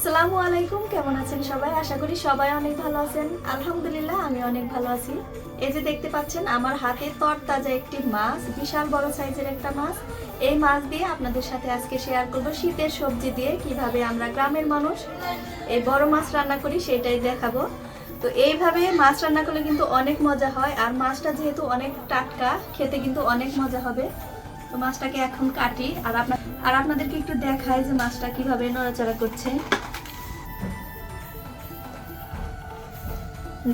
আসসালামু আলাইকুম, কেমন আছেন সবাই? আশা করি সবাই অনেক ভালো আছেন। আলহামদুলিল্লাহ আমি অনেক ভালো আছি। এই যে দেখতে পাচ্ছেন, আমার হাতে তরতাজা একটি মাছ, বিশাল বড় সাইজের একটা মাছ। এই মাছ দিয়ে আপনাদের সাথে আজকে শেয়ার করব শীতের সবজি দিয়ে, কীভাবে আমরা গ্রামের মানুষ এই বড় মাছ রান্না করি সেটাই দেখাবো। তো এইভাবে মাছ রান্না করলে কিন্তু অনেক মজা হয়, আর মাছটা যেহেতু অনেক টাটকা, খেতে কিন্তু অনেক মজা হবে। তো মাছটাকে এখন কাটি, আর আপনার আর আপনাদেরকে একটু দেখাই যে মাছটা কীভাবে নড়াচড়া করছে।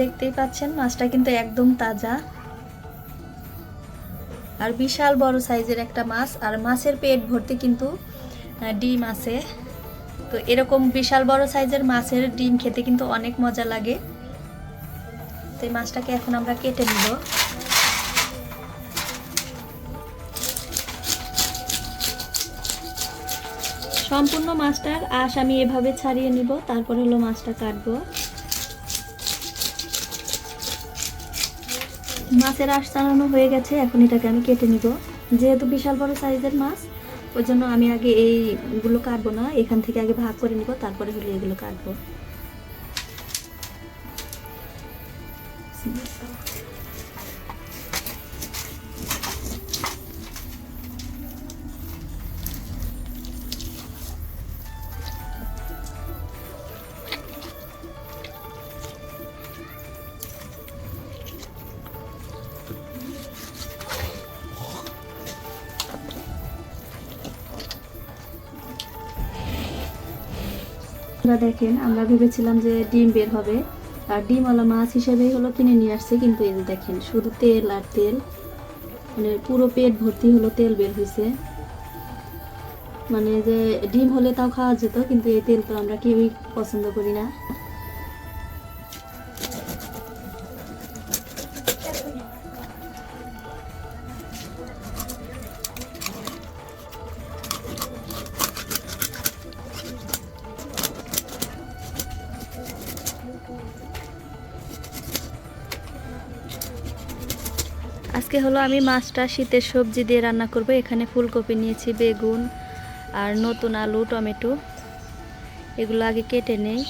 দেখতেই পাচ্ছেন, মাছটা কিন্তু একদম তাজা। আর বিশাল বড় সাইজের একটা মাছ, আর মাছের পেট ভর্তি কিন্তু ডিম আছে। তো এরকম বিশাল বড় সাইজের মাছের ডিম খেতে কিন্তু অনেক মজা লাগে। তো এই মাছটাকে এখন আমরা কেটে নিব। সম্পূর্ণ মাছটার আশ আমি এভাবে ছাড়িয়ে নিব, তারপর হলো মাছটা কাটবো। মাছের আশ চালানো হয়ে গেছে, এখন এটাকে আমি কেটে নিব। যেহেতু বিশাল বড় সাইজের মাছ ওই জন্য আমি আগে এইগুলো কাটবো না, এখান থেকে আগে ভাগ করে নিব, তারপরে হলে এগুলো কাটবো। আমরা দেখেন, আমরা ভেবেছিলাম যে ডিম বের হবে। আর ডিমওয়ালা মাছ হিসেবেই হলো কিনে নিয়ে আসছে, কিন্তু এই যে দেখেন, শুধু তেল আর তেল। মানে পুরো পেট ভর্তি হলো তেল বের হয়েছে মানে যে ডিম হলে তাও খাওয়া যেত, কিন্তু এই তেল তো আমরা কেউই পছন্দ করি না। আজকে হলো আমি মাছটা শীতের সবজি দিয়ে রান্না করব। এখানে ফুলকপি নিয়েছি, বেগুন আর নতুন আলু, টমেটো। এগুলো আগে কেটে নেই।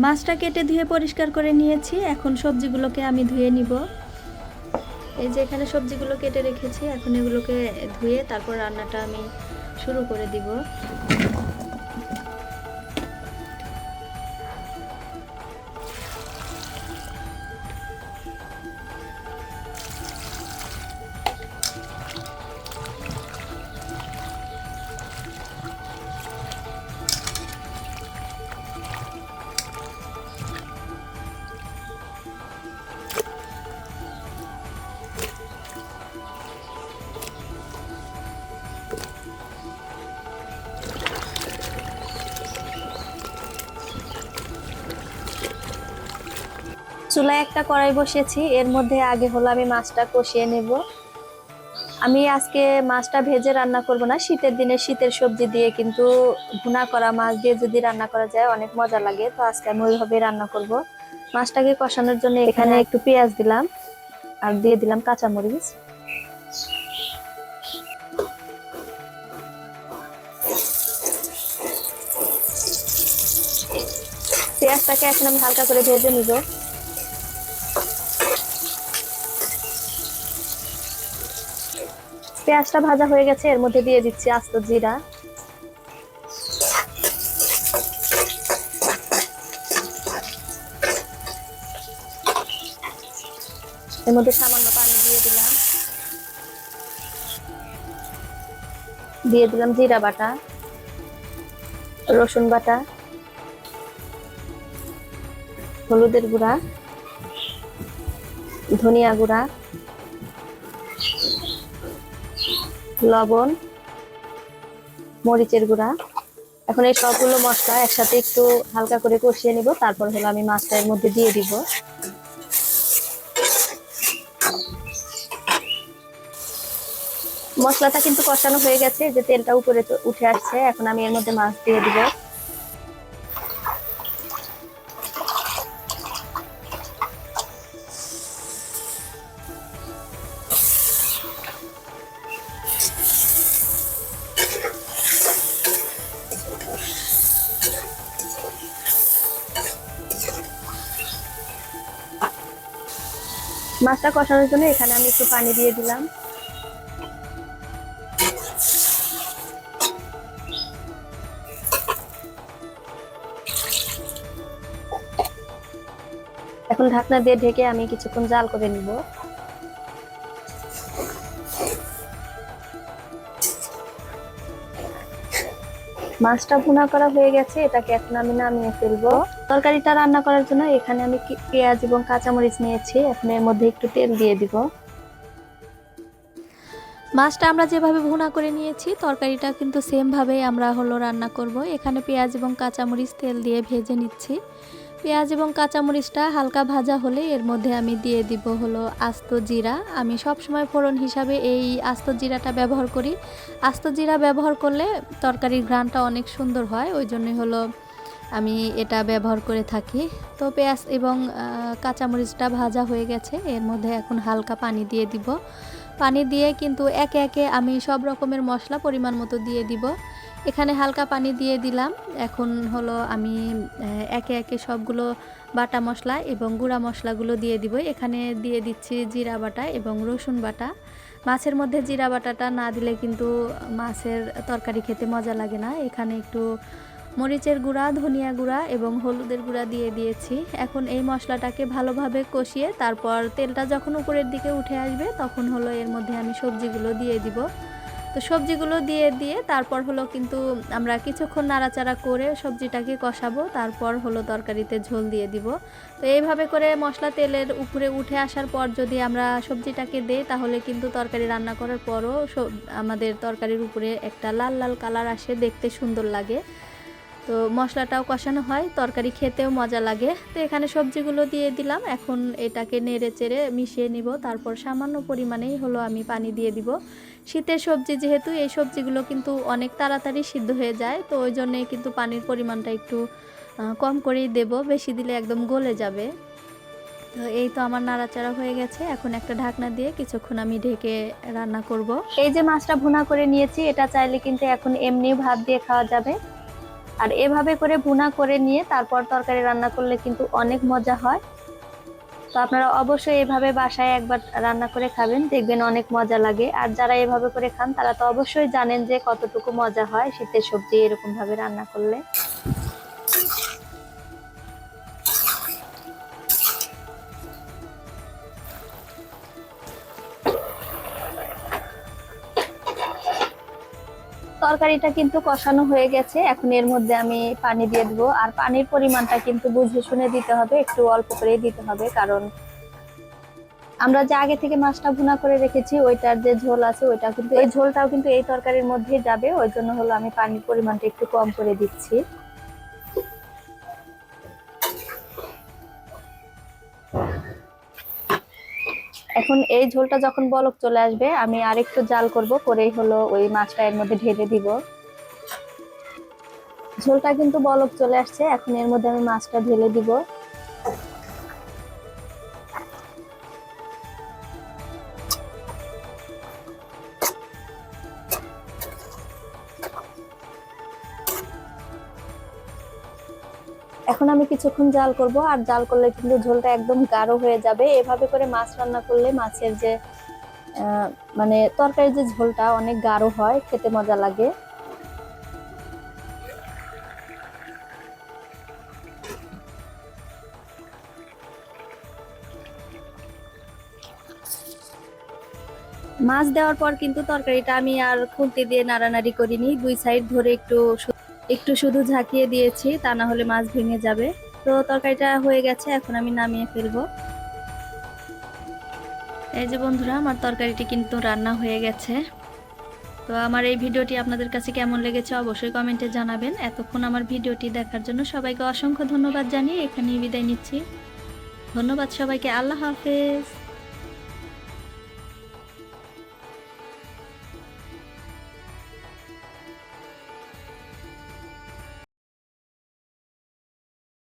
মাছটা কেটে ধুয়ে পরিষ্কার করে নিয়েছি। এখন সবজিগুলোকে আমি ধুয়ে নিব। এই যে এখানে সবজিগুলো কেটে রেখেছি, এখন এগুলোকে ধুয়ে তারপর রান্নাটা আমি শুরু করে দিব। চুলায় একটা কড়াই বসিয়েছি, এর মধ্যে আগে হলো আমি মাছটা কষিয়ে নেব। আমি আজকে মাছটা ভেজে রান্না করব না, শীতের দিনে শীতের সবজি দিয়ে কিন্তু ভুনা করা মাছ দিয়ে যদি রান্না করা যায় অনেক মজা লাগে, তো আজকে আমি ওইভাবে রান্না করব। মাছটাকে কষানোর জন্য এখানে একটু পেঁয়াজ দিলাম আর দিয়ে দিলাম কাঁচামরিচ। পেঁয়াজটাকে এখন আমি হালকা করে ভেজে নিব। পেঁয়াজটা ভাজা হয়ে গেছে, এর মধ্যে দিয়ে দিচ্ছি আস্ত জিরা। এর মধ্যে সামান্য পানি দিয়ে দিলাম। দিয়ে দিলাম জিরা বাটা, রসুন বাটা, হলুদের গুঁড়া, ধনিয়া গুঁড়া লবণ, মরিচের গুঁড়া। এখন এই সবগুলো মশলা একসাথে একটু হালকা করে কষিয়ে নিব, তারপর হলো আমি মাছটা এর মধ্যে দিয়ে দিব। মশলাটা কিন্তু কষানো হয়ে গেছে, যে তেলটা উপরে উঠে আসছে, এখন আমি এর মধ্যে মাছ দিয়ে দিব। মাছটা কষানোর জন্য এখানে আমি একটু পানি দিয়ে দিলাম। এখন ঢাকনা দিয়ে ঢেকে আমি কিছুক্ষণ জাল করে নিব। মাছটা ভুনা করা হয়ে গেছে, এটাকে এখন আমি নামিয়ে ফেলব। তরকারিটা রান্না করার জন্য এখানে আমি পেঁয়াজ এবং কাঁচামরিচ নিয়েছি, এখন এর মধ্যে একটু তেল দিয়ে দিব। মাছটা আমরা যেভাবে ভুনা করে নিয়েছি, তরকারিটা কিন্তু সেমভাবেই আমরা হলো রান্না করব। এখানে পেঁয়াজ এবং কাঁচামরিচ তেল দিয়ে ভেজে নিচ্ছি। পেঁয়াজ এবং কাঁচামরিচটা হালকা ভাজা হলে এর মধ্যে আমি দিয়ে দিব হলো আস্ত জিরা। আমি সব সময় ফোড়ন হিসাবে এই আস্ত জিরাটা ব্যবহার করি। আস্ত জিরা ব্যবহার করলে তরকারির ঘ্রাণটা অনেক সুন্দর হয়, ওই জন্যই হলো আমি এটা ব্যবহার করে থাকি। তো পেঁয়াজ এবং কাঁচামরিচটা ভাজা হয়ে গেছে, এর মধ্যে এখন হালকা পানি দিয়ে দিব। পানি দিয়ে কিন্তু একে একে আমি সব রকমের মশলা পরিমাণ মতো দিয়ে দিব। এখানে হালকা পানি দিয়ে দিলাম। এখন হলো আমি একে একে সবগুলো বাটা মশলা এবং গুঁড়া মশলাগুলো দিয়ে দিব। এখানে দিয়ে দিচ্ছি জিরা বাটা এবং রসুন বাটা। মাছের মধ্যে জিরা বাটাটা না দিলে কিন্তু মাছের তরকারি খেতে মজা লাগে না। এখানে একটু মরিচের গুঁড়া, ধনিয়া গুঁড়া এবং হলুদের গুঁড়া দিয়ে দিয়েছি। এখন এই মশলাটাকে ভালোভাবে কষিয়ে তারপর তেলটা যখন উপরের দিকে উঠে আসবে, তখন হলো এর মধ্যে আমি সবজিগুলো দিয়ে দিব। তো সবজিগুলো দিয়ে দিয়ে তারপর হলো কিন্তু আমরা কিছুক্ষণ নাড়াচাড়া করে সবজিটাকে কষাবো, তারপর হলো তরকারিতে ঝোল দিয়ে দিব। তো এইভাবে করে মশলা তেলের উপরে উঠে আসার পর যদি আমরা সবজিটাকে দেই, তাহলে কিন্তু তরকারি রান্না করার পরও আমাদের তরকারির উপরে একটা লাল লাল কালার আসে, দেখতে সুন্দর লাগে। তো মশলাটাও কষানো হয়, তরকারি খেতেও মজা লাগে। তো এখানে সবজিগুলো দিয়ে দিলাম, এখন এটাকে নেড়ে চেড়ে মিশিয়ে নিব। তারপর সামান্য পরিমাণেই হলো আমি পানি দিয়ে দিব। শীতের সবজি যেহেতু, এই সবজিগুলো কিন্তু অনেক তাড়াতাড়ি সিদ্ধ হয়ে যায়, তো ওই জন্যে কিন্তু পানির পরিমাণটা একটু কম করেই দেব, বেশি দিলে একদম গলে যাবে। তো এই তো আমার নাড়াচাড়া হয়ে গেছে, এখন একটা ঢাকনা দিয়ে কিছুক্ষণ আমি ঢেকে রান্না করব। এই যে মাছটা ভুনা করে নিয়েছি, এটা চাইলে কিন্তু এখন এমনি ভাত দিয়ে খাওয়া যাবে। আর এভাবে করে ভুনা করে নিয়ে তারপর তরকারি রান্না করলে কিন্তু অনেক মজা হয়। তো আপনারা অবশ্যই এভাবে বাসায় একবার রান্না করে খাবেন, দেখবেন অনেক মজা লাগে। আর যারা এভাবে করে খান, তারা তো অবশ্যই জানেন যে কতটুকু মজা হয় শীতের সবজি এরকমভাবে রান্না করলে। তরকারিটা কিন্তু কষানো হয়ে গেছে। এখন এর মধ্যে আমি পানি দিয়ে দেবো। আর পানির পরিমাণটা কিন্তু বুঝে শুনে দিতে হবে, একটু অল্প করেই দিতে হবে। কারণ আমরা যে আগে থেকে মাছটা ভুনা করে রেখেছি, ওইটার যে ঝোল আছে, ওইটা কিন্তু এই ঝোলটাও কিন্তু এই তরকারির মধ্যেই যাবে। ওই জন্য হলো আমি পানির পরিমাণটা একটু কম করে দিচ্ছি। এখন এই ঝোলটা যখন বলক চলে আসবে, আমি আরেকটু জাল করব, করেই হলো ওই মাছটা এর মধ্যে ঢেলে দিব। ঝোলটা কিন্তু বলক চলে আসছে, এখন এর মধ্যে আমি মাছটা ঢেলে দিব। কিছুক্ষণ জাল করব, আর জাল করলে কিন্তু ঝোলটা একদম গাঢ় হয়ে যাবে। এভাবে করে মাছ রান্না করলে মাছের যে মানে তরকারির যে ঝোলটা অনেক গাঢ় হয়, খেতে মজা লাগে। মাছ দেওয়ার পর কিন্তু তরকারিটা আমি আর খুন্তি দিয়ে নাড়ানাড়ি করিনি। দুই সাইড ধরে একটু একটু শুধু ঝাঁকিয়ে দিয়েছি, তা না হলে মাছ ভেঙে যাবে। তো তরকারিটা হয়ে গেছে, এখন আমি নামিয়ে ফেলব। এই যে বন্ধুরা, আমার তরকারিটি কিন্তু রান্না হয়ে গেছে। তো আমার এই ভিডিওটি আপনাদের কাছে কেমন লেগেছে অবশ্যই কমেন্টে জানাবেন। এতক্ষণ আমার ভিডিওটি দেখার জন্য সবাইকে অসংখ্য ধন্যবাদ জানিয়ে এখানেই বিদায় নিচ্ছি। ধন্যবাদ সবাইকে, আল্লাহ হাফেজ।